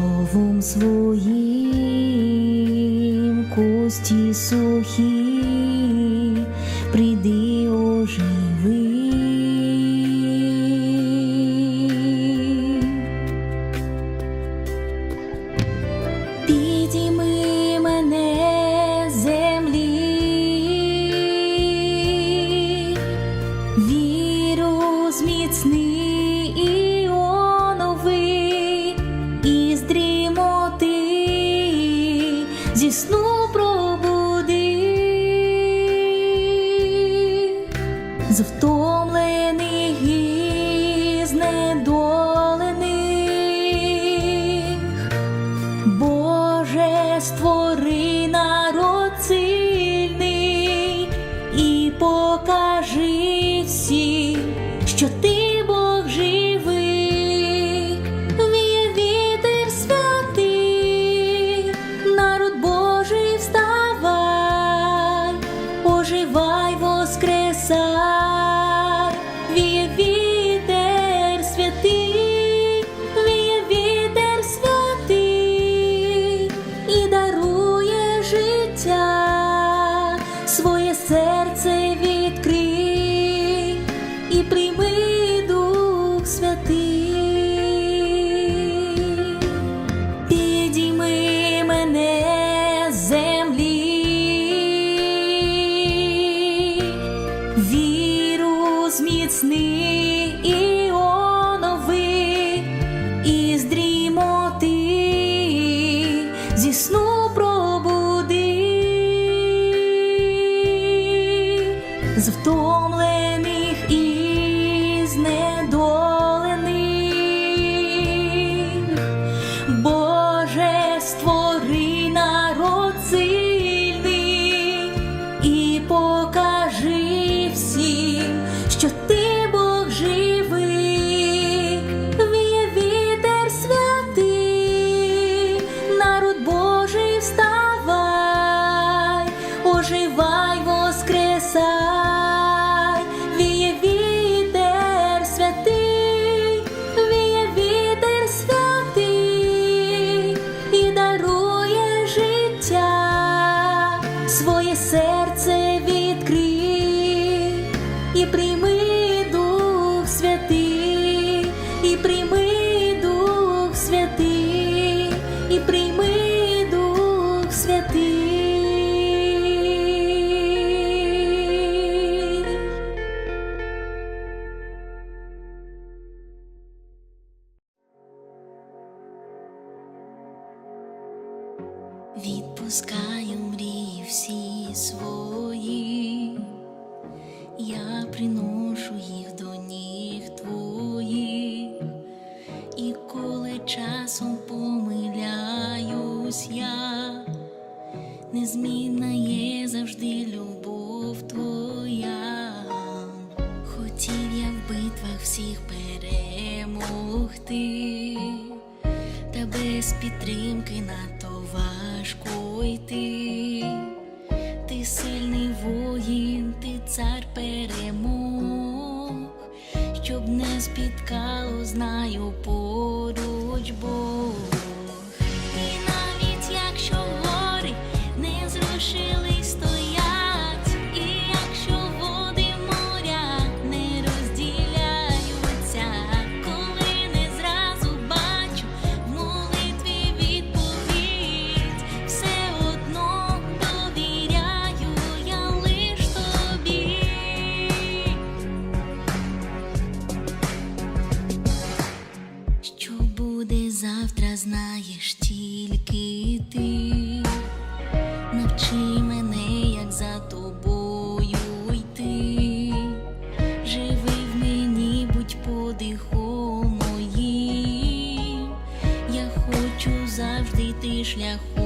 словом своїм кості сухі. Покажи всім, що ти. серце відкрий і при. допомогти, та без підтримки надто важко йти. Ти сильний воїн, ти цар перемог, щоб не спіткало, знаю по. навчи мене, як за тобою йти, живи в мені, будь подихом моїм, я хочу завжди ти шляхом.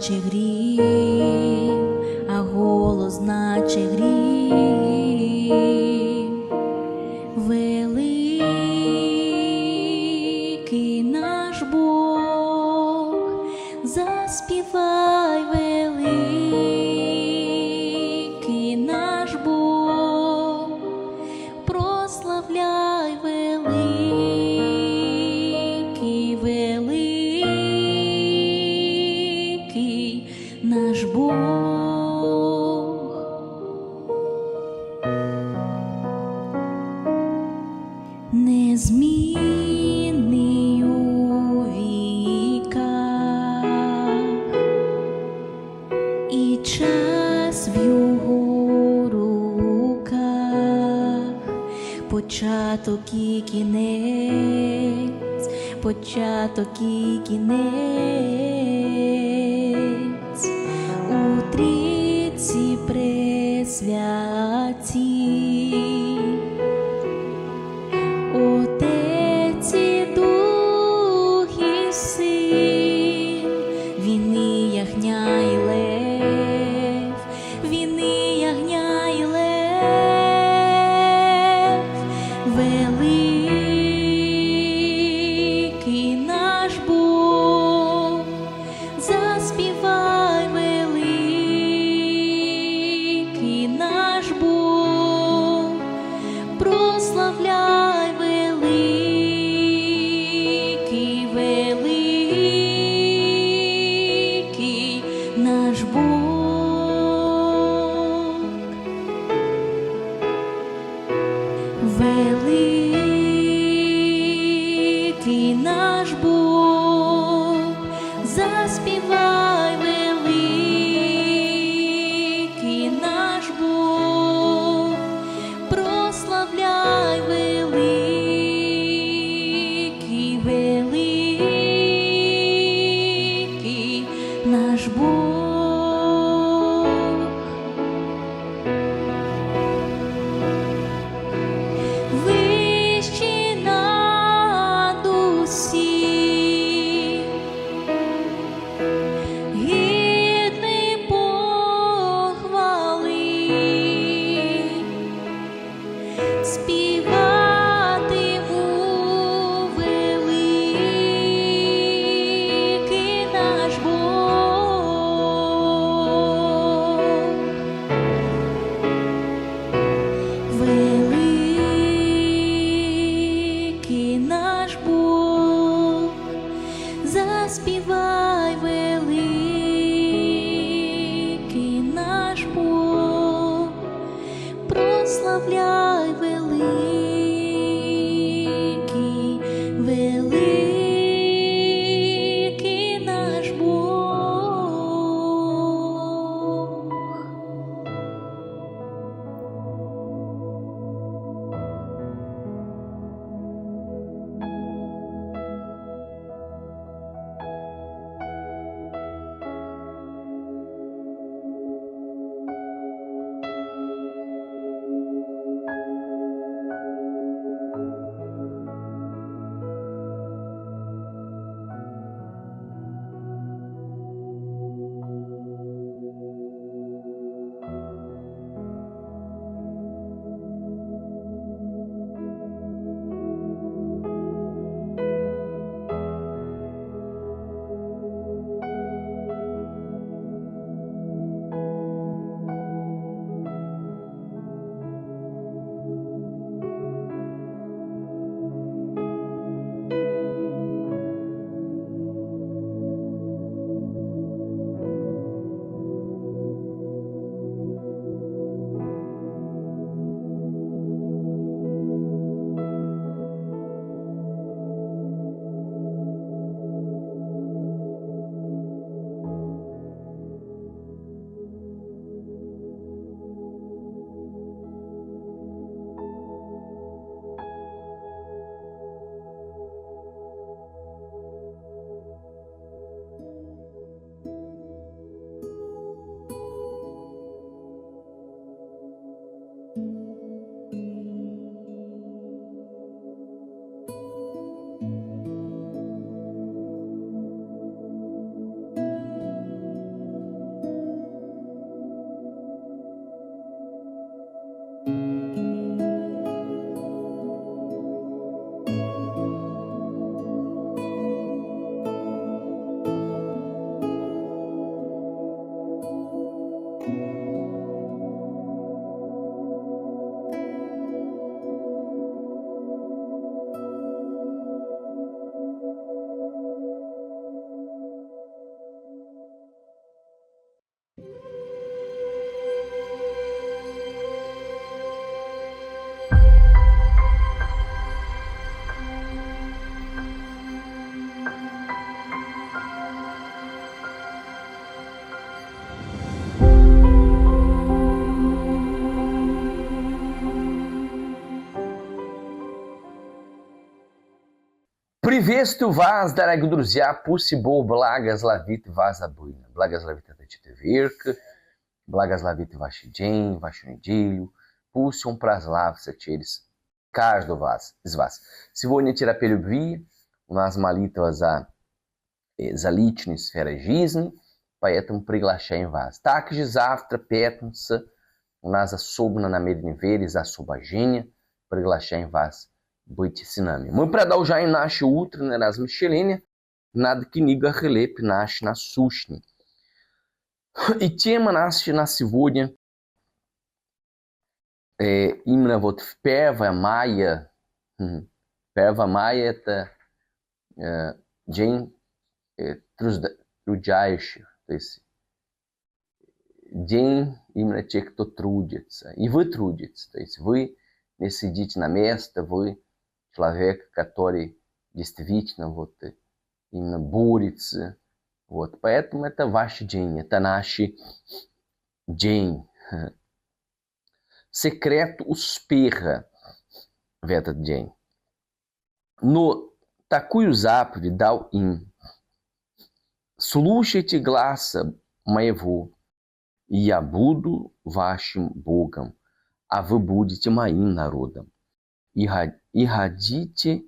Monchegrí ぽっちゃと聞きね Приветствую вас, дорогие друзья. Пусть Бог благословит вас обоих. Благословит этот четверг, благословит ваш день, вашу неделю. Пусть он прославится через каждого вас, из вас. Сегодня терапия любви. У нас молитва за, за личные сферы жизни, поэтому приглашаем вас. Также завтра, пятница, у нас особенно намерены верить за освобождение. Приглашаем вас быть с нами. Мы продолжаем наше утреннее размышление над книгой Хлеб наш насущный. И тема наша на сегодня э, именно вот в 1 мая. 1 мая это э, день э, трудящих, то есть день именно тех, кто трудится. И вы трудитесь, то есть вы не сидите на месте, вы человек, который действительно вот именно борется. Вот, поэтому это ваш день, это наш день. Секрет успеха в этот день. Но такую заповедь дал им. Слушайте гласа моего, и я буду вашим Богом, а вы будете моим народом и ходите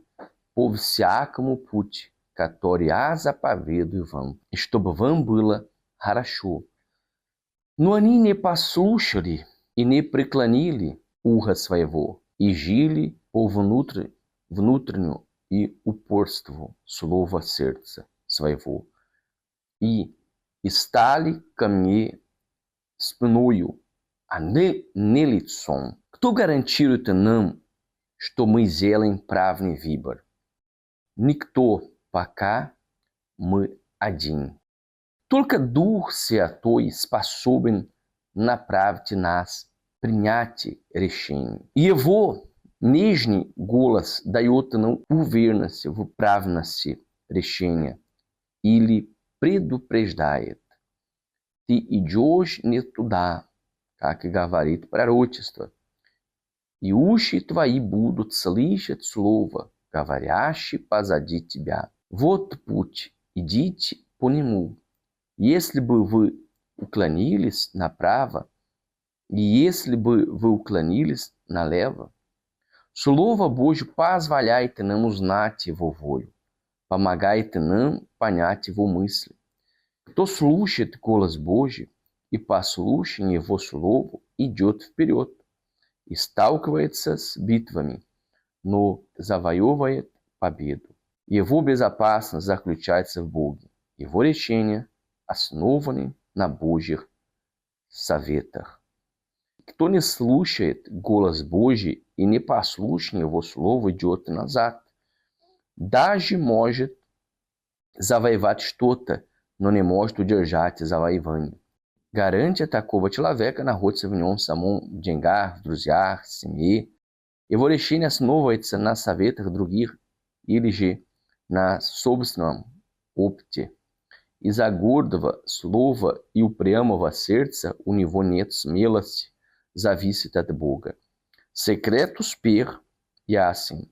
по всякому путь, который я заповедую вам, чтобы вам было хорошо. Но они не послушали и не преклонили уха своего, и жили по внутрь, внутреннему и упорству слова сердца своего, и, и стали ко мне спиною, а не, не лицом. Кто гарантирует нам что мы сделаем правный выбор. Никто пока мы один. Только Дух Святой способен направить нас принять решение. Его нежный голос дает нам уверенность в правильности решения или предупреждает. Ты идешь не туда, как говорит пророчество. и уши твои будут слышать слово, говорящий позади тебя. Вот путь, идите по нему. Если бы вы уклонились направо, и если бы вы уклонились налево, Слово Божье позволяет нам узнать Его волю, помогает нам понять Его мысли. Кто слушает голос Божий и послушает Его Слову, идет вперед и сталкивается с битвами, но завоевывает победу. Его безопасность заключается в Боге. Его решения основаны на Божьих советах. Кто не слушает голос Божий и не послушен Его Слову, идет назад. Даже может завоевать что-то, но не может удержать завоевание гарante такого человека находится в нем самом деньгах, в друзьях, семье. Его решение основывается на советах других или же на собственном опыте. Из-за гордого слова и упрямого сердца у него нет смелости зависеть от Бога. Секрет успех ясен.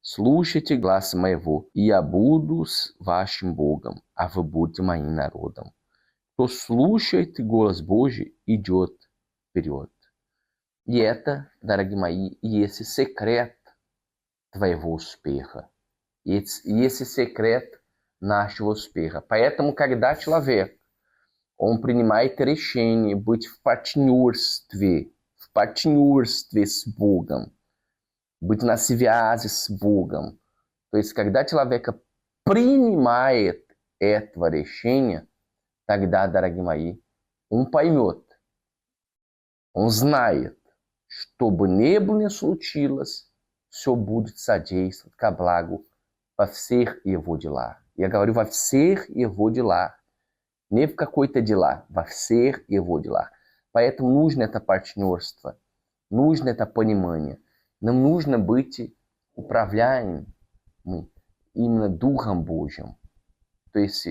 Слушайте глаз моего, и я буду с вашим Богом, а вы будете моим народом. кто слушает голос Божий, идет вперед. И это, дорогие мои, и esse секрет твоего успеха. И esse секрет нашего успеха. Поэтому, когда человек, он принимает решение быть в партнерстве, в партнерстве с Богом, быть на связи с Богом, то есть, когда человек принимает это решение, тогда, дорогие мои, он поймет, он знает, что бы ни было ни случилось, все будет содействовать ко благу во всех его делах. Я говорю во всех его делах, не в какой-то дела, во всех его делах. Поэтому нужно это партнерство, нужно это понимание. Нам нужно быть управляемым именно Духом Божьим. То есть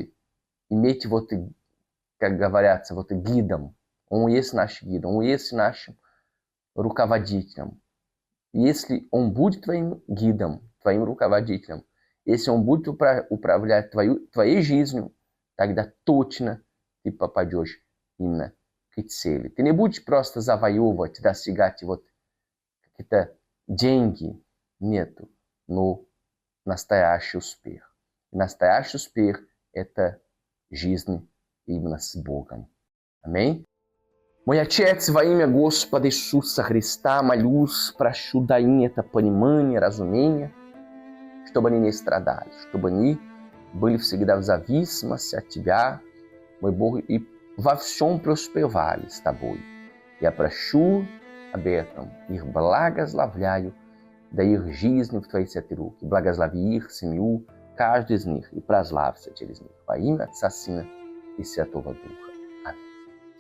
иметь вот как говорятся, вот гидом. Он есть наш гид, он есть нашим руководителем. Если он будет твоим гидом, твоим руководителем, если он будет упра- управлять твою, твоей жизнью, тогда точно ты попадешь именно к цели. Ты не будешь просто завоевывать, достигать вот какие-то деньги. Нету. Но настоящий успех. И настоящий успех – это жизнь именно с Богом. Аминь. Мой Отец, во имя Господа Иисуса Христа, молюсь, прошу, дай им это понимание, разумение, чтобы они не страдали, чтобы они были всегда в зависимости от Тебя, мой Бог, и во всем преуспевали с Тобой. Я прошу об этом, их благословляю, дай их жизни в Твои святые руки, благослови их семью, каждый из них, и прославься через них. Во имя Отца, Сына и Святого Духа.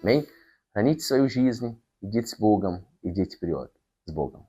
Аминь. Храните свою жизнь, идите с Богом, идите вперед с Богом.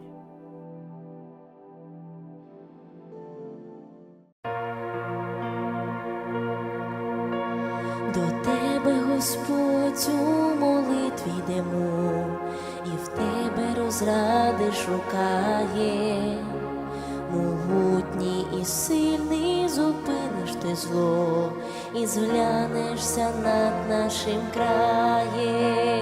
Зло, і зглянешся над нашим краєм.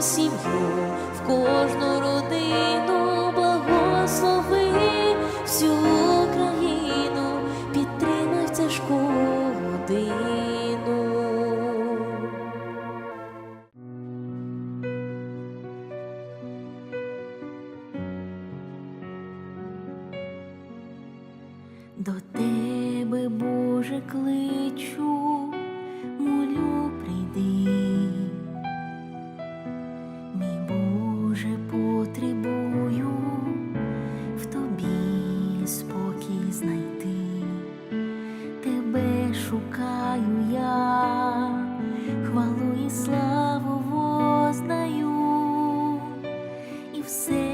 миру в кожну say